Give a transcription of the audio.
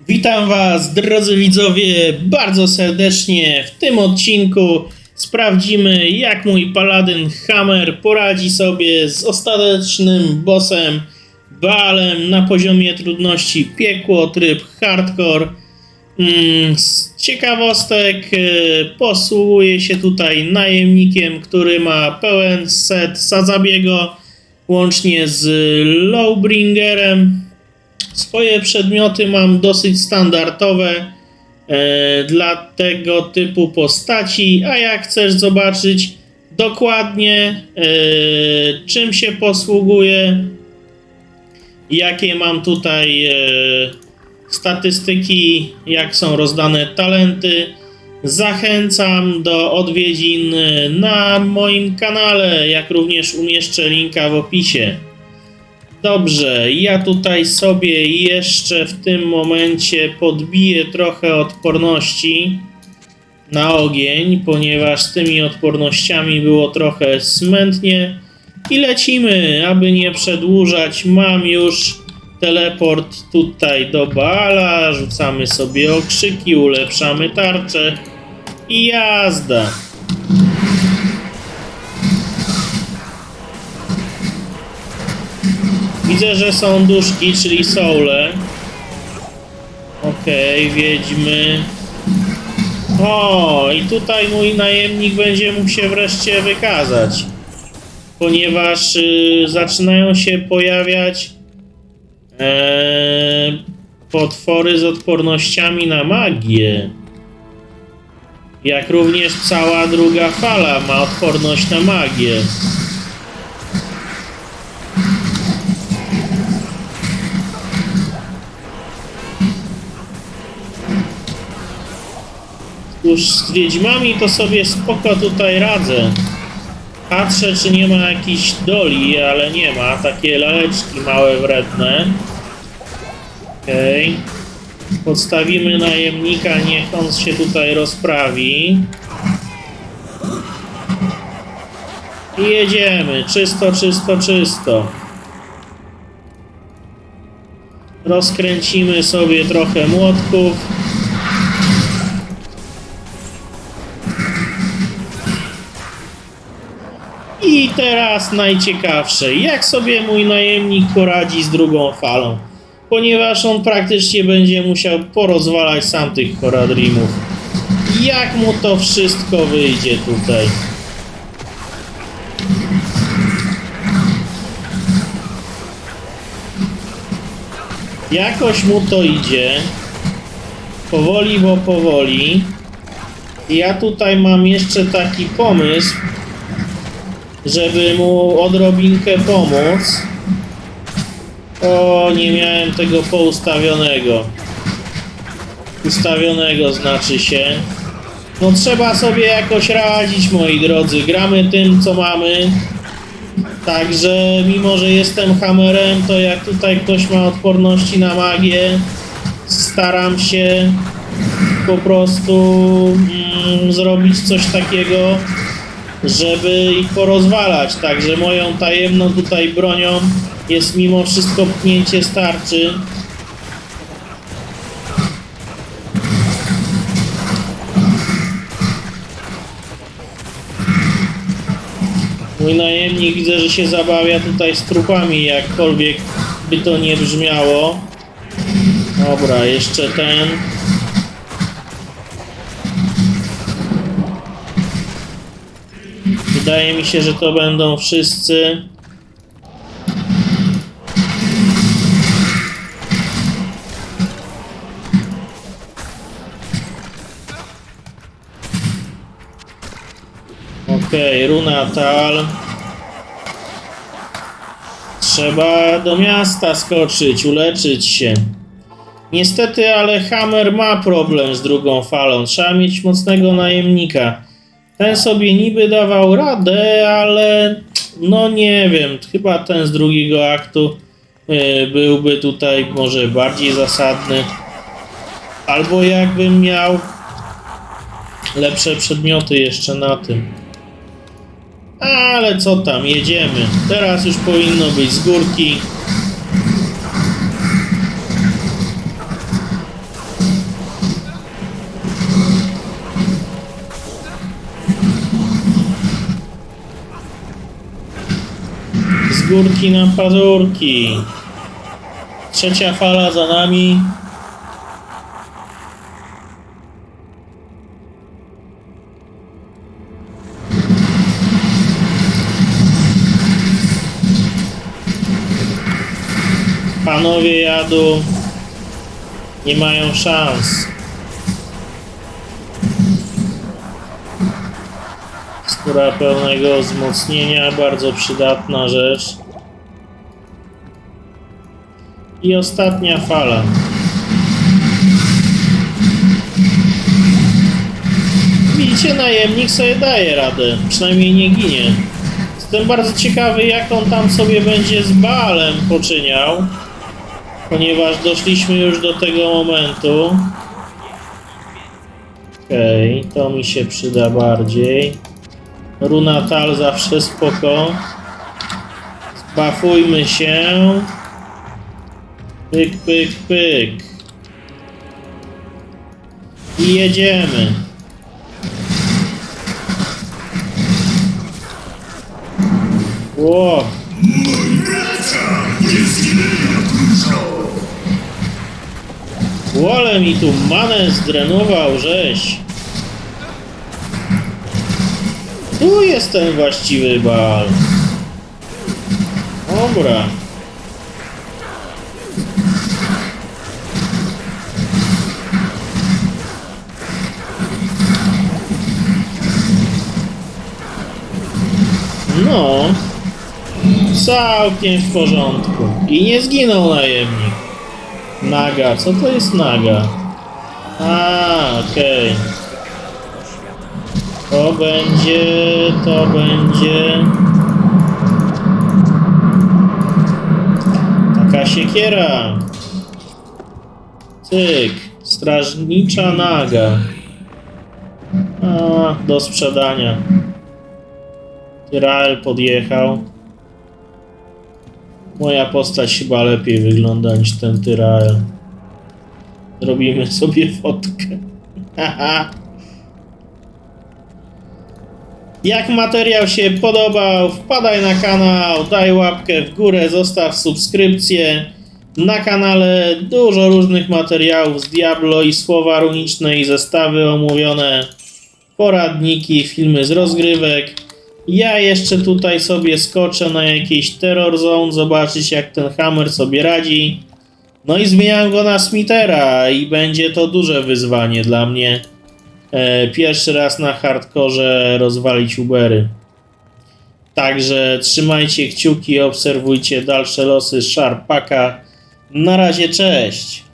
Witam Was, drodzy widzowie, bardzo serdecznie. W tym odcinku sprawdzimy, jak mój paladyn Hammer poradzi sobie z ostatecznym bossem Baalem na poziomie trudności piekło, tryb hardcore. Mm, Z ciekawostek e, posługuje się tutaj najemnikiem, który ma pełen set Sazabiego, łącznie z Lowbringerem. Swoje przedmioty mam dosyć standardowe e, dla tego typu postaci, a jak chcesz zobaczyć dokładnie e, czym się posługuję, jakie mam tutaj e, statystyki, jak są rozdane talenty, zachęcam do odwiedzin na moim kanale, jak również umieszczę linka w opisie. Dobrze, ja tutaj sobie jeszcze w tym momencie podbiję trochę odporności na ogień, ponieważ z tymi odpornościami było trochę smętnie. I lecimy, aby nie przedłużać. Mam już teleport tutaj do Baala, rzucamy sobie okrzyki, ulepszamy tarczę i jazda. Widzę, że są duszki, czyli soule. Okej, wiedźmy. O, i tutaj mój najemnik będzie mógł się wreszcie wykazać. Ponieważ y, zaczynają się pojawiać e, potwory z odpornościami na magię. Jak również cała druga fala ma odporność na magię. Już z wiedźmami to sobie spoko tutaj radzę. Patrzę, czy nie ma jakichś doli, ale nie ma. Takie laleczki małe, wredne. Okej. Podstawimy najemnika, niech on się tutaj rozprawi. I jedziemy. Czysto, czysto, czysto. Rozkręcimy sobie trochę młotków. I teraz najciekawsze, jak sobie mój najemnik poradzi z drugą falą, ponieważ on praktycznie będzie musiał porozwalać sam tych Horadrimów. Jak mu to wszystko wyjdzie tutaj? Jakoś mu to idzie. Powoli, bo powoli. Ja tutaj mam jeszcze taki pomysł, żeby mu odrobinkę pomóc. O, nie miałem tego poustawionego. Ustawionego znaczy się. No trzeba sobie jakoś radzić, moi drodzy. Gramy tym, co mamy. Także mimo, że jestem hamerem, to jak tutaj ktoś ma odporności na magię, staram się po prostu mm, zrobić coś takiego, żeby ich porozwalać. Także moją tajemną tutaj bronią jest mimo wszystko pchnięcie starczy. Mój najemnik widzę, że się zabawia tutaj z trupami, jakkolwiek by to nie brzmiało. Dobra, jeszcze ten. Wydaje mi się, że to będą wszyscy. Okej, Runa Tal. Trzeba do miasta skoczyć, uleczyć się. Niestety, ale Hammer ma problem z drugą falą. Trzeba mieć mocnego najemnika. Ten sobie niby dawał radę, ale no nie wiem, chyba ten z drugiego aktu y, byłby tutaj może bardziej zasadny. Albo jakbym miał lepsze przedmioty jeszcze na tym. Ale co tam, jedziemy. Teraz już powinno być z górki. Z górki na pazurki. Trzecia fala za nami. Panowie jadą. Nie mają szans. Skóra pełnego wzmocnienia, bardzo przydatna rzecz. I ostatnia fala. Widzicie, najemnik sobie daje radę, przynajmniej nie ginie. Jestem bardzo ciekawy, jak on tam sobie będzie z Baalem poczyniał, ponieważ doszliśmy już do tego momentu. Okej, to mi się przyda bardziej. Runatal zawsze spoko. Zbafujmy się. Pyk, pyk, pyk. I jedziemy. Ło. Łole mi tu manę zdrenował, żeś. Tu jest ten właściwy bal. Dobra. No. Całkiem w porządku. I nie zginął najemnik. Naga. Co to jest naga? A, okej. To będzie, to będzie. Taka siekiera. Cyk. Strażnicza naga. A, do sprzedania. Tyrael podjechał. Moja postać chyba lepiej wygląda niż ten Tyrael. Zrobimy sobie fotkę. Haha. Jak materiał się podobał, wpadaj na kanał, daj łapkę w górę, zostaw subskrypcję. Na kanale dużo różnych materiałów z Diablo i słowa runiczne i zestawy omówione, poradniki, filmy z rozgrywek. Ja jeszcze tutaj sobie skoczę na jakiś Terror Zone, zobaczyć jak ten Hammer sobie radzi. No i zmieniam go na Smithera i będzie to duże wyzwanie dla mnie. E, pierwszy raz na hardkorze rozwalić Ubery. Także trzymajcie kciuki, obserwujcie dalsze losy Sharpaka. Na razie, cześć!